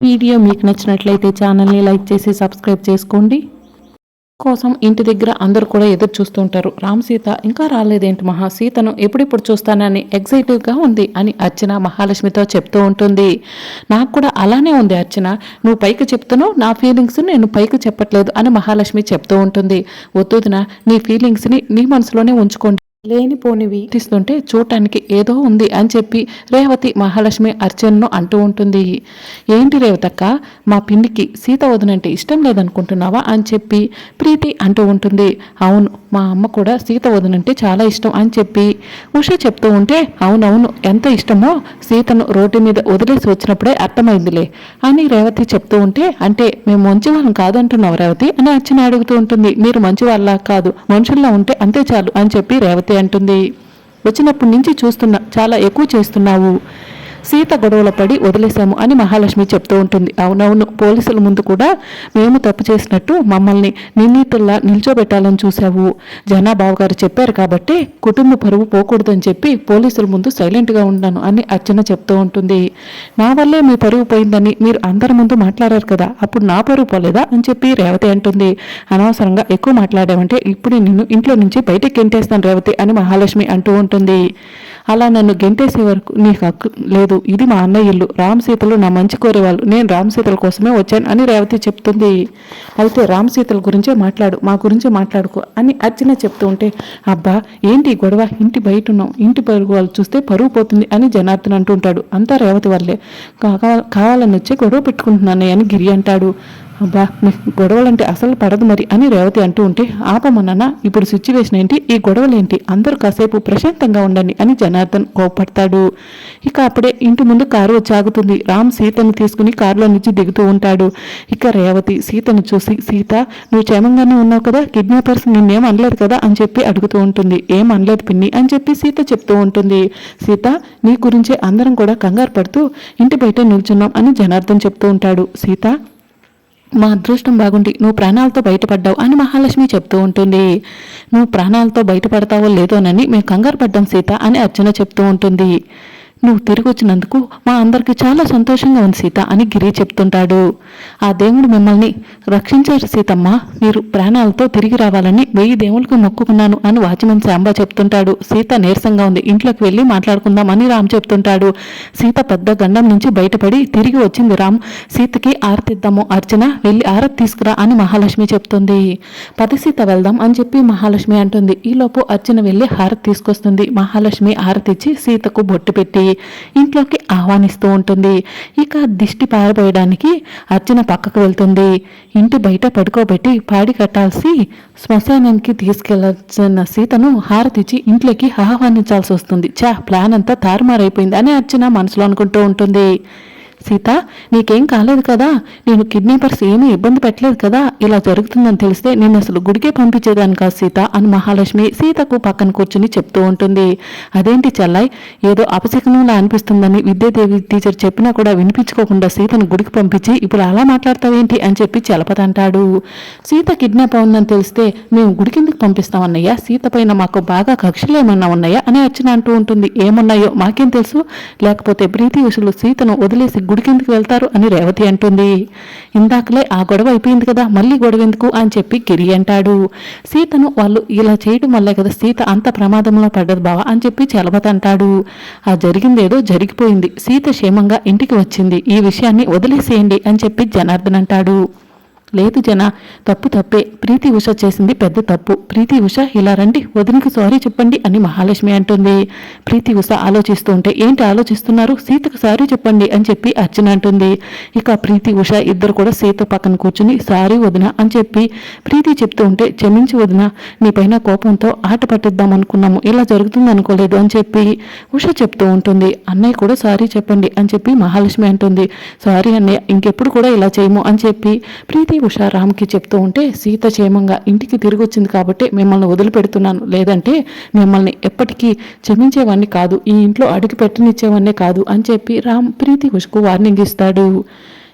Video మీకు నచ్చినట్లయితే ఛానల్ని లైక్ చేసి సబ్స్క్రైబ్ చేసుకోండి. కోసం ఇంటి దగ్గర అందరూ కూడా ఎదురు చూస్తుంటారు రామ్ సీత ఇంకా రాలేదేంటి మహా? సీతను ఎప్పుడెప్పుడు చూస్తానని ఎగ్జైటివ్గా ఉంది అని అర్చన మహాలక్ష్మితో చెప్తూ ఉంటుంది. నాకు కూడా అలానే ఉంది అర్చన. నువ్వు పైకి చెప్తున్నావు నా ఫీలింగ్స్ నేను పైకి చెప్పట్లేదు అని మహాలక్ష్మి చెప్తూ ఉంటుంది. వద్దుదిన నీ ఫీలింగ్స్ని నీ మనసులోనే ఉంచుకోండి. లేనిపోనివి. తీస్తుంటే చూడటానికి ఏదో ఉంది అని చెప్పి రేవతి మహాలక్ష్మి అర్చనను అంటూ ఉంటుంది. ఏంటి రేవతక్క మా పిన్నికి సీత వదనంటే ఇష్టం లేదనుకుంటున్నావా అని చెప్పి ప్రీతి అంటూ ఉంటుంది. అవును మా అమ్మ కూడా సీత వదనంటే చాలా ఇష్టం అని చెప్పి ఉష చెప్తూ ఉంటే అవునవును ఎంత ఇష్టమో సీతను రోడ్డు మీద వదిలేసి వచ్చినప్పుడే అర్థమైందిలే అని రేవతి చెప్తూ ఉంటే అంటే మేము మంచి వాళ్ళం కాదంటున్నావు రేవతి అని అర్చన అడుగుతూ ఉంటుంది. మీరు మంచి వాళ్ళ కాదు మనుషుల్లో ఉంటే అంతే చాలు అని చెప్పి రేవతి అంటుంది. వచ్చినప్పటి నుంచి చూస్తున్నా చాలా ఎక్కువ చేస్తున్నావు. సీత గొడవల పడి వదిలేశాము అని మహాలక్ష్మి చెప్తూ ఉంటుంది. అవునవును పోలీసుల ముందు కూడా మేము తప్పు చేసినట్టు మమ్మల్ని నిర్ణీతుల్లా నిల్చోబెట్టాలని చూశావు. జనాబాబు గారు చెప్పారు కాబట్టి కుటుంబ పరువు పోకూడదని చెప్పి పోలీసుల ముందు సైలెంట్గా ఉన్నాను అని అర్చన చెప్తూ ఉంటుంది. నా వల్లే మీ పరువు పోయిందని మీరు అందరి ముందు మాట్లాడారు కదా అప్పుడు నా పరువు పోలేదా అని చెప్పి రేవతి అంటుంది. అనవసరంగా ఎక్కువ మాట్లాడామంటే ఇప్పుడు నిన్ను ఇంట్లో నుంచి బయటకు గెంటేస్తాను రేవతి అని మహాలక్ష్మి అంటూ ఉంటుంది. అలా నన్ను గెంటేసే వరకు నీకు హక్కు లేదు ఇది మా అన్నయ్య ఇల్లు. రామ్ సీతలు నా మంచి కోరేవాళ్ళు. నేను రామ్ సీతల కోసమే వచ్చాను అని రేవతి చెప్తుంది. అయితే రామ్ సీతల గురించే మాట్లాడు మా గురించే మాట్లాడుకో అని అర్చన చెప్తూ ఉంటే అబ్బా ఏంటి గొడవ? ఇంటి బయట ఉన్నాం ఇంటి పరుగు వాళ్ళు చూస్తే పరుగు పోతుంది అని జనార్దన్ అంటుంటాడు అంతా రేవతి వల్లే. కావాలని వచ్చే గొడవ పెట్టుకుంటున్నాను అని గిరి అంటాడు. అబ్బా గొడవలంటే అసలు పడదు మరి అని రేవతి అంటూ ఉంటే ఆపమన్నానా ఇప్పుడు సిచ్యువేషన్ ఏంటి? ఈ గొడవలేంటి? అందరూ కాసేపు ప్రశాంతంగా ఉండండి అని జనార్దన్ కోపడతాడు ఇక అప్పుడే ఇంటి ముందు కారు వచ్చి ఆగుతుంది రామ్ సీతను తీసుకుని కారులో నుంచి దిగుతూ ఉంటాడు. ఇక రేవతి సీతను చూసి సీత నువ్వు క్షేమంగానే ఉన్నావు కదా? కిడ్నాపర్స్ నిన్నేం అనలేదు కదా? అని చెప్పి అడుగుతూ ఉంటుంది. ఏం అనలేదు పిన్ని అని చెప్పి సీత చెప్తూ ఉంటుంది. సీత నీ గురించే అందరం కూడా కంగారు పడుతూ ఇంటి బయట నిల్చున్నాం అని జనార్దన్ చెప్తూ ఉంటాడు. సీత మా అదృష్టం బాగుండి నువ్వు ప్రాణాలతో బయటపడ్డావు అని మహాలక్ష్మి చెప్తూ ఉంటుంది. నువ్వు ప్రాణాలతో బయటపడతావో లేదోనని మేము కంగారు పడ్డాం సీత అని అర్చన చెప్తూ ఉంటుంది. నువ్వు తిరిగి వచ్చినందుకు మా అందరికీ చాలా సంతోషంగా ఉంది సీత అని గిరి చెప్తుంటాడు. ఆ దేవుడు మిమ్మల్ని రక్షించారు సీతమ్మ. మీరు ప్రాణాలతో తిరిగి రావాలని వెయ్యి దేవుళ్ళకు మొక్కుకున్నాను అని వాచ్మెన్ శాంబా చెప్తుంటాడు. సీత నీరసంగా ఉంది. ఇంట్లోకి వెళ్ళి మాట్లాడుకుందాం అని రామ్ చెప్తుంటాడు. సీత పెద్ద గండం నుంచి బయటపడి తిరిగి వచ్చింది రామ్. సీతకి ఆరతిద్దాము అర్చన వెళ్ళి ఆరతి తీసుకురా అని మహాలక్ష్మి చెప్తుంది. పది సీత వెళ్దాం అని చెప్పి మహాలక్ష్మి అంటుంది. ఈలోపు అర్చన వెళ్ళి హారతి తీసుకొస్తుంది. మహాలక్ష్మి హారతి ఇచ్చి సీతకు బొట్టు పెట్టి ఇంట్లోకి ఆహ్వానిస్తూ ఉంటుంది. ఇక దిష్టి పారబోయడానికి అర్చన పక్కకు వెళ్తుంది. ఇంటి బయట పడుకోబెట్టి పాడి కట్టాల్సి శ్మశానానికి తీసుకెళ్ళాల్సిన సీతను హారతిచ్చి ఇంట్లోకి ఆహ్వానించాల్సి వస్తుంది. చా ప్లాన్ అంతా తారుమారైపోయింది అని అర్చన మనసులో అనుకుంటూ ఉంటుంది. సీత నీకేం కాలేదు కదా? నేను కిడ్నాపర్స్ ఏమీ ఇబ్బంది పెట్టలేదు కదా? ఇలా జరుగుతుందని తెలిస్తే నేను అసలు గుడికే పంపించేదాన్ని కాదు సీత అని మహాలక్ష్మి సీతకు పక్కన కూర్చుని చెప్తూ ఉంటుంది. అదేంటి చెల్లాయ్? ఏదో అపశకనంలా అనిపిస్తుందని విద్యాదేవి టీచర్ చెప్పినా కూడా వినిపించుకోకుండా సీతను గుడికి పంపించి ఇప్పుడు అలా మాట్లాడతావేంటి అని చెప్పి చలపదంటాడు సీత కిడ్నాప్ అవుందని తెలిస్తే మేము గుడికెందుకు పంపిస్తామన్నయ్యా సీత పైన మాకు బాగా కక్షలు ఏమన్నా ఉన్నాయా? అని అర్చన అంటూ ఉంటుంది. ఏమున్నాయో మాకేం తెలుసు? లేకపోతే ప్రీతి ఉషులు సీతను వదిలేసి గుడికి ఎందుకు వెళ్తారు అని రేవతి అంటుంది. ఇందాకలే ఆ గొడవ అయిపోయింది కదా మళ్ళీ గొడవ ఎందుకు అని చెప్పి గిరి అంటాడు. సీతను వాళ్ళు ఇలా చేయడం వల్లే కదా సీత అంత ప్రమాదంలో పడ్డది బావా అని చెప్పి చలబతంటాడు ఆ జరిగిందేదో జరిగిపోయింది. సీత క్షేమంగా ఇంటికి వచ్చింది. ఈ విషయాన్ని వదిలేసేయండి అని చెప్పి జనార్దన్ అంటాడు. లేదు జన తప్పు తప్పే. ప్రీతి ఉష చేసింది పెద్ద తప్పు. ప్రీతి ఉష ఇలా రండి వదినకి సారీ చెప్పండి అని మహాలక్ష్మి అంటుంది. ప్రీతి ఉష ఆలోచిస్తూ ఉంటే ఏంటి ఆలోచిస్తున్నారు? సీతకు సారీ చెప్పండి అని చెప్పి అర్చన అంటుంది. ఇక ప్రీతి ఉష ఇద్దరు కూడా సీత పక్కన కూర్చుని సారీ వదిన అని చెప్పి ప్రీతి చెప్తూ ఉంటే క్షమించి వదిన నీ పైన కోపంతో ఆట పట్టిద్దాం అనుకున్నాము. ఇలా జరుగుతుంది అనుకోలేదు అని చెప్పి ఉష చెప్తూ ఉంటుంది. అన్నయ్య కూడా సారీ చెప్పండి అని చెప్పి మహాలక్ష్మి అంటుంది. సారీ అన్నయ్య ఇంకెప్పుడు కూడా ఇలా చేయము అని చెప్పి ప్రీతి ఉష రామ్కి చెప్తూ ఉంటే సీత క్షేమంగా ఇంటికి తిరిగి వచ్చింది కాబట్టి మిమ్మల్ని వదిలిపెడుతున్నాను. లేదంటే మిమ్మల్ని ఎప్పటికీ క్షమించేవాడిని కాదు ఈ ఇంట్లో అడుగు పెట్టనిచ్చేవాడినే కాదు అని చెప్పి రామ్ ప్రీతి ఉషకు వార్నింగ్ ఇస్తాడు.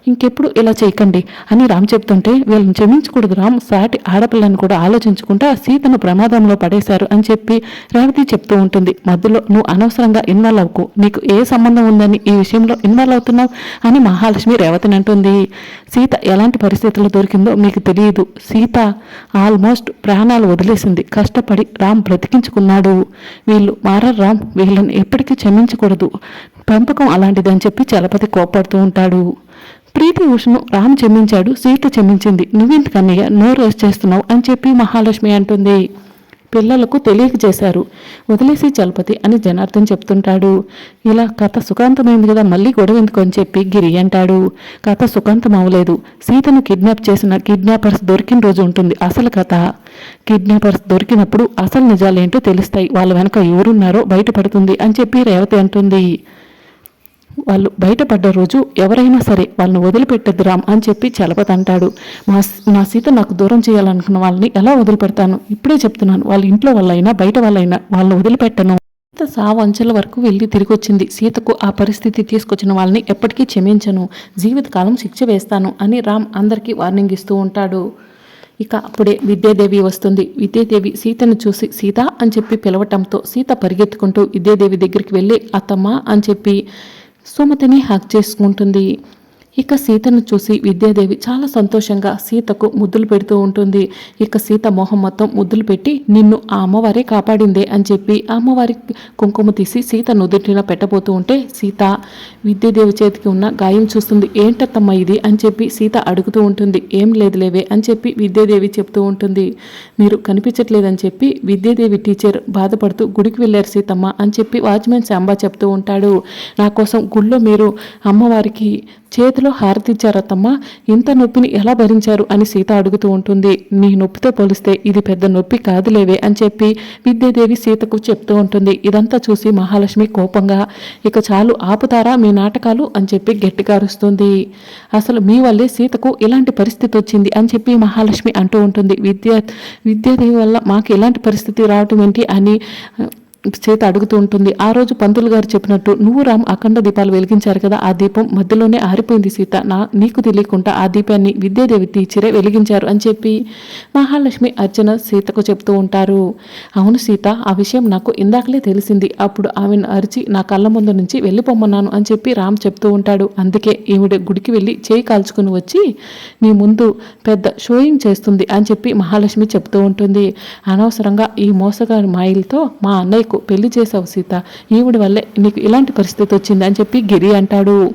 ఇంకెప్పుడు ఇలా చేయకండి అని రామ్ చెప్తుంటే వీళ్ళని క్షమించకూడదు రామ్ సాటి ఆడపిల్లని కూడా ఆలోచించుకుంటా సీతను ప్రమాదంలో పడేశారు అని చెప్పి రేవతి చెప్తూ ఉంటుంది. మధ్యలో నువ్వు అనవసరంగా ఇన్వాల్వ్ అవ్వకు. నీకు ఏ సంబంధం ఉందని ఈ విషయంలో ఇన్వాల్వ్ అవుతున్నావు? అని మహాలక్ష్మి రేవతిని అంటుంది. సీత ఎలాంటి పరిస్థితుల్లో దొరికిందో మీకు తెలియదు. సీత ఆల్మోస్ట్ ప్రాణాలు వదిలేసింది. కష్టపడి రామ్ బ్రతికించుకున్నాడు. వీళ్ళు మారర్ రామ్. వీళ్ళని ఎప్పటికీ క్షమించకూడదు. పెంపకం అలాంటిదని చెప్పి చలపతి కోప్పడుతూ ఉంటాడు. ప్రీతి ఉషను రామ్ క్షమించాడు సీత క్షమించింది. నువ్వెందుకు కన్నయ్య నోరు రేస్ చేస్తున్నావు అని చెప్పి మహాలక్ష్మి అంటుంది. పిల్లలకు తెలియక చేశారు. వదిలేసి చలపతి అని జనార్దన్ చెప్తుంటాడు. ఇలా కథ సుఖాంతమైంది కదా మళ్ళీ గొడవ ఎందుకు? అని చెప్పి గిరి అంటాడు. కథ సుఖాంతం అవ్వలేదు. సీతను కిడ్నాప్ చేసిన కిడ్నాపర్స్ దొరికిన రోజు ఉంటుంది అసలు కథ. కిడ్నాపర్స్ దొరికినప్పుడు అసలు నిజాలేంటో తెలుస్తాయి. వాళ్ళ వెనక ఎవరున్నారో బయటపడుతుంది అని చెప్పి రేవతి అంటుంది. వాళ్ళు బయటపడ్డ రోజు ఎవరైనా సరే వాళ్ళని వదిలిపెట్టద్దు రామ్ అని చెప్పి చలపతి అంటాడు. మా నా సీత నాకు దూరం చేయాలనుకున్న వాళ్ళని ఎలా వదిలిపెడతాను? ఇప్పుడే చెప్తున్నాను. వాళ్ళ ఇంట్లో వాళ్ళైనా బయట వాళ్ళైనా వాళ్ళని వదిలిపెట్టను. సీత సావు అంచెల వరకు వెళ్ళి తిరిగి వచ్చింది సీతకు ఆ పరిస్థితి తీసుకొచ్చిన వాళ్ళని ఎప్పటికీ క్షమించను. జీవితకాలం శిక్ష వేస్తాను అని రామ్ అందరికీ వార్నింగ్ ఇస్తూ ఉంటాడు. ఇక అప్పుడే విద్యాదేవి వస్తుంది. విద్యాదేవి సీతను చూసి సీత అని చెప్పి పిలవటంతో సీత పరిగెత్తుకుంటూ విద్యాదేవి దగ్గరికి వెళ్ళి అత్తమ్మ అని చెప్పి సుమతిని హక్ చేసుకుంటుంది. ఇక సీతను చూసి విద్యాదేవి చాలా సంతోషంగా సీతకు ముద్దులు పెడుతూ ఉంటుంది. ఇక సీత మొహం మొత్తం ముద్దులు పెట్టి నిన్ను ఆ అమ్మవారే కాపాడిందే అని చెప్పి ఆ అమ్మవారి కుంకుమ తీసి సీత నుదుటిన పెట్టబోతూ ఉంటే సీత విద్యాదేవి చేతికి ఉన్న గాయం చూస్తుంది. ఏంటత్తమ్మ ఇది? అని చెప్పి సీత అడుగుతూ ఉంటుంది. ఏం లేదులేవే అని చెప్పి విద్యాదేవి చెప్తూ ఉంటుంది. మీరు కనిపించట్లేదని చెప్పి విద్యాదేవి టీచర్ బాధపడుతూ గుడికి వెళ్ళారు సీతమ్మ అని చెప్పి వాచ్మెన్ శాంబా చెప్తూ ఉంటాడు. నా కోసం గుళ్ళో మీరు అమ్మవారికి చేతిలో హారతిచ్చారత్తమ్మ ఇంత నొప్పిని ఎలా భరించారు? అని సీత అడుగుతూ ఉంటుంది. నీ నొప్పితో పోలిస్తే ఇది పెద్ద నొప్పి కాదులేవే అని చెప్పి విద్యాదేవి సీతకు చెప్తూ ఉంటుంది. ఇదంతా చూసి మహాలక్ష్మి కోపంగా ఇక చాలు ఆపుతారా మీ నాటకాలు? అని చెప్పి గట్టిగా అరుస్తుంది. అసలు మీ వల్లే సీతకు ఇలాంటి పరిస్థితి వచ్చింది అని చెప్పి మహాలక్ష్మి అంటూ ఉంటుంది. విద్యా విద్యాదేవి వల్ల మాకు ఇలాంటి పరిస్థితి రావటం ఏంటి? అని చేత అడుగుతూ ఉంటుంది. ఆ రోజు పంతులు గారు చెప్పినట్టు నువ్వు రామ్ అఖండ దీపాలు వెలిగించారు కదా ఆ దీపం మధ్యలోనే ఆరిపోయింది సీత. నా నీకు తెలియకుండా ఆ దీపాన్ని విద్యాదేవి టీచరే వెలిగించారు అని చెప్పి మహాలక్ష్మి అర్చన సీతకు చెప్తూ ఉంటారు. అవును సీత ఆ విషయం నాకు ఇందాకలే తెలిసింది. అప్పుడు ఆమెను అరిచి నా కళ్ళ ముందు నుంచి వెళ్ళిపోమన్నాను అని చెప్పి రామ్ చెప్తూ ఉంటాడు. అందుకే ఈవిడ గుడికి వెళ్ళి చేయి కాల్చుకుని వచ్చి నీ ముందు పెద్ద షోయింగ్ చేస్తుంది అని చెప్పి మహాలక్ష్మి చెప్తూ ఉంటుంది. అనవసరంగా ఈ మోసగారి మాయలతో మా అన్నయ్యకు పెళ్ళి చేసావు సీత. ఈవిడ వల్లే నీకు ఇలాంటి పరిస్థితి వచ్చింది అని చెప్పి గిరి అంటాడు.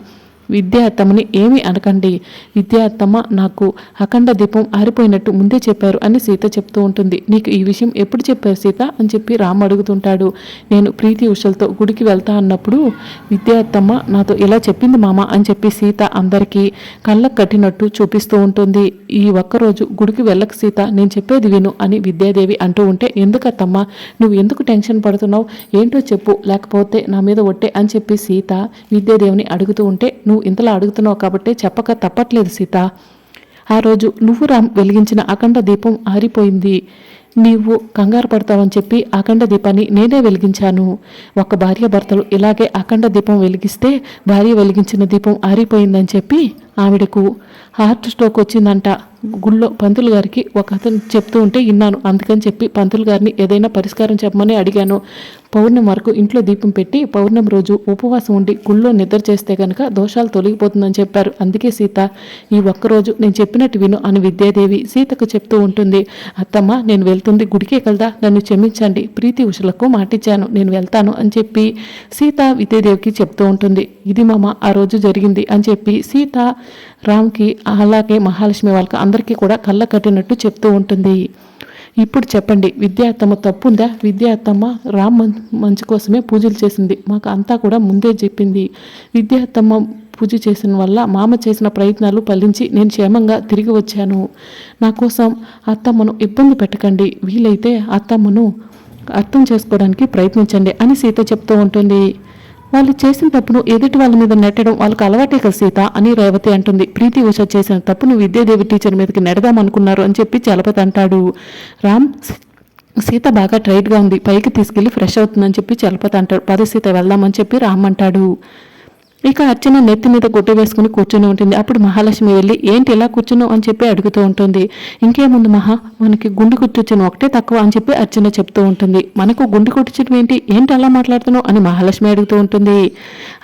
విద్యా అత్తమ్మని ఏమీ అనకండి. విద్యా అత్తమ్మ నాకు అఖండ దీపం ఆరిపోయినట్టు ముందే చెప్పారు అని సీత చెప్తూ ఉంటుంది. నీకు ఈ విషయం ఎప్పుడు చెప్పారు సీత? అని చెప్పి రామ్ అడుగుతుంటాడు. నేను ప్రీతి ఉషలతో గుడికి వెళ్తా అన్నప్పుడు విద్యా అత్తమ్మ నాతో ఇలా చెప్పింది మామ అని చెప్పి సీత అందరికీ కళ్ళకు కట్టినట్టు చూపిస్తూ ఉంటుంది. ఈ ఒక్కరోజు గుడికి వెళ్ళక సీత నేను చెప్పేది విను అని విద్యాదేవి అంటూ ఉంటే ఎందుకత్తమ్మా నువ్వు ఎందుకు టెన్షన్ పడుతున్నావు? ఏంటో చెప్పు లేకపోతే నా మీద ఒట్టే అని చెప్పి సీత విద్యాదేవిని అడుగుతూ ఉంటే నువ్వు ఇంతలా అడుగుతున్నావు కాబట్టి చెప్పక తప్పట్లేదు సీత. ఆ రోజు నువ్వు రామ్ వెలిగించిన అఖండ దీపం ఆరిపోయింది. నీవు కంగారు పడతావని చెప్పి అఖండ దీపాన్ని నేనే వెలిగించాను. ఒక భార్య భర్తలు ఇలాగే అఖండ దీపం వెలిగిస్తే భార్య వెలిగించిన దీపం ఆరిపోయిందని చెప్పి ఆవిడకు హార్ట్ స్ట్రోక్ వచ్చిందంట. గుళ్ళో పంతులు గారికి ఒక అతను చెప్తూ ఉంటే విన్నాను. అందుకని చెప్పి పంతులు గారిని ఏదైనా పరిష్కారం చెప్పమని అడిగాను. పౌర్ణమి వరకు ఇంట్లో దీపం పెట్టి పౌర్ణమి రోజు ఉపవాసం ఉండి గుళ్ళో నిద్ర చేస్తే కనుక దోషాలు తొలగిపోతుందని చెప్పారు. అందుకే సీత ఈ ఒక్కరోజు నేను చెప్పినట్టు విను అని విద్యాదేవి సీతకు చెప్తూ ఉంటుంది. అత్తమ్మ నేను వెళ్తుంది గుడికే కలదా నన్ను క్షమించండి. ప్రీతి ఉషలకు మాటిచ్చాను నేను వెళ్తాను అని చెప్పి సీత విద్యాదేవికి చెప్తూ ఉంటుంది. ఇది మామ ఆ రోజు జరిగింది అని చెప్పి సీత రామ్కి అలాగే మహాలక్ష్మి వాళ్ళకి అందరికీ కూడా కళ్ళ కట్టినట్టు చెప్తూ ఉంటుంది. ఇప్పుడు చెప్పండి విద్యార్థమ్మ తప్పుందా? విద్యార్థమ్మ రామ్ మంచి కోసమే పూజలు చేసింది. మాకు అంతా కూడా ముందే చెప్పింది. విద్యార్థమ్మ పూజ చేసిన వల్ల మామ చేసిన ప్రయత్నాలు ఫలించి నేను క్షేమంగా తిరిగి వచ్చాను. నా కోసం అత్తమ్మను ఇబ్బంది పెట్టకండి. వీలైతే అత్తమ్మను అర్థం చేసుకోవడానికి ప్రయత్నించండి అని సీత చెప్తూ ఉంటుంది. వాళ్ళు చేసిన తప్పును ఎదుటి వాళ్ళ మీద నెట్టడం వాళ్ళకి అలవాటే కదా సీత అని రేవతి అంటుంది. ప్రీతి ఉష చేసిన తప్పును విద్యాదేవి టీచర్ మీదకి నెడదాం అనుకున్నారు అని చెప్పి చలపతి అంటాడు. రామ్ సీత బాగా టైట్గా ఉంది. పైకి తీసుకెళ్ళి ఫ్రెష్ అవుతుందని చెప్పి చలపతి అంటాడు. పద సీత వెళ్దామని చెప్పి రామ్ అంటాడు. ఇక అర్చన నెత్తి మీద గుడ్డ వేసుకుని కూర్చొని ఉంటుంది. అప్పుడు మహాలక్ష్మి వెళ్ళి ఏంటి ఇలా కూర్చున్నావు? అని చెప్పి అడుగుతూ ఉంటుంది. ఇంకేముంది మహా? మనకి గుండు కుట్టించిన ఒకటే తక్కువ అని చెప్పి అర్చన చెప్తూ ఉంటుంది. మనకు గుండు కుట్టించడం ఏంటి? ఏంటి అలా మాట్లాడుతున్నావు? అని మహాలక్ష్మి అడుగుతూ ఉంటుంది.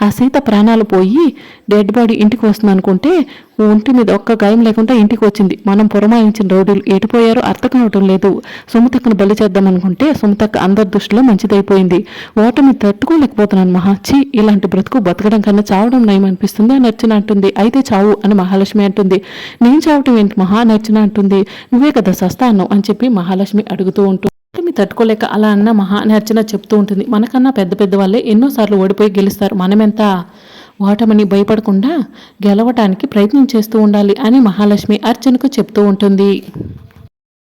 ఆ సీత ప్రాణాలు పోయి డెడ్ బాడీ ఇంటికి వస్తుంది అనుకుంటే ఒంటి మీద ఒక్క గాయం లేకుండా ఇంటికి వచ్చింది. మనం పురమాయించిన రోడ్డులు ఎటుపోయారో అర్థం అవటం లేదు. సుమతక్కను బలి చేద్దాం అనుకుంటే సుమతక్క అందరి దృష్టిలో మంచిదైపోయింది. ఓటమి తట్టుకోలేకపోతున్నాను మహాచి ఇలాంటి బ్రతుకు బతకడం కన్నా చావడం నయం అనిపిస్తుంది అని అర్చన అంటుంది. అయితే చావు అని మహాలక్ష్మి అంటుంది. నేను చావటం ఏంటి మహా నర్చన అంటుంది. నువ్వే కదా సస్తా అన్నావు అని చెప్పి మహాలక్ష్మి అడుగుతూ ఉంటుంది ఓటమి తట్టుకోలేక అలా అన్న మహా అని అర్చన చెప్తూ ఉంటుంది. మనకన్నా పెద్ద పెద్ద వాళ్ళే ఎన్నోసార్లు ఓడిపోయి గెలుస్తారు. మనమెంత ఓటమిని భయపడకుండా గెలవటానికి ప్రయత్నం చేస్తూ ఉండాలి అని మహాలక్ష్మి అర్చనకు చెప్తూ ఉంటుంది.